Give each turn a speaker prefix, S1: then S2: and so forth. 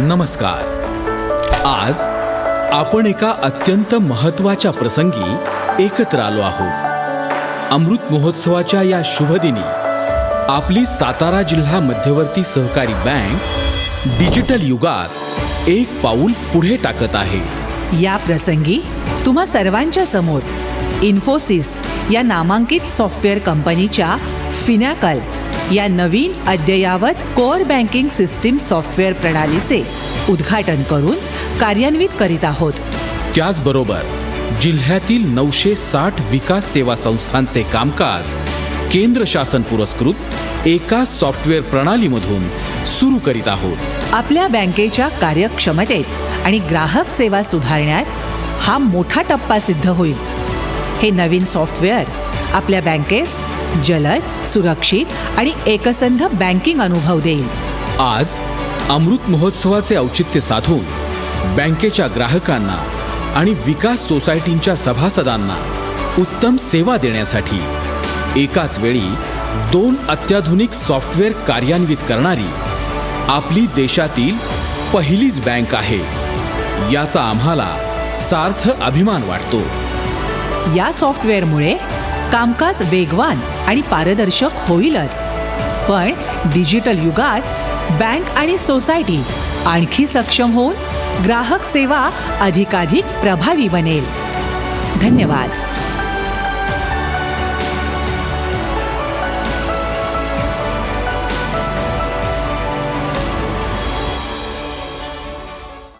S1: नमस्कार. आज आपण एका अत्यंत महत्त्वाच्या प्रसंगी एकत्र आलो आहोत. अमृत महोत्सवाच्या या शुभदिनी आपली सातारा जिल्हा मध्यवर्ती सहकारी बँक डिजिटल युगात एक पाऊल पुढे टाकत आहे.
S2: या प्रसंगी तुम्हा सर्वांच्या समोर इन्फोसिस या नामांकित सॉफ्टवेअर कंपनीच्या फिनॅकल या नवीन अद्ययावत कोअर बँकिंग सिस्टीम सॉफ्टवेअर प्रणालीचे उद्घाटन करून कार्यान्वित करीत आहोत.
S1: त्याचबरोबर जिल्ह्यातील नऊशे साठ विकास सेवा संस्थांचे कामकाज केंद्र शासन पुरस्कृत एका सॉफ्टवेअर प्रणालीमधून सुरू करीत आहोत.
S2: आपल्या बँकेच्या कार्यक्षमतेत आणि ग्राहक सेवा सुधारण्यात हा मोठा टप्पा सिद्ध होईल. हे नवीन सॉफ्टवेअर आपल्या बँकेस जलद सुरक्षित आणि एकसंध बँकिंग अनुभव देईल.
S1: आज अमृत महोत्सवाचे औचित्य साधून बँकेच्या ग्राहकांना आणि विकास सोसायटींच्या सभासदांना उत्तम सेवा देण्यासाठी एकाच वेळी दोन अत्याधुनिक सॉफ्टवेअर कार्यान्वित करणारी आपली देशातील पहिलीच बँक आहे. याचा आम्हाला सार्थ अभिमान वाटतो.
S2: या सॉफ्टवेअरमुळे कामकाज वेगवान आणि पारदर्शक होईलच. पण डिजिटल युगात बँक आणि सोसायटी आणखी सक्षम होऊन ग्राहक सेवा अधिकाधिक प्रभावी बनेल. धन्यवाद.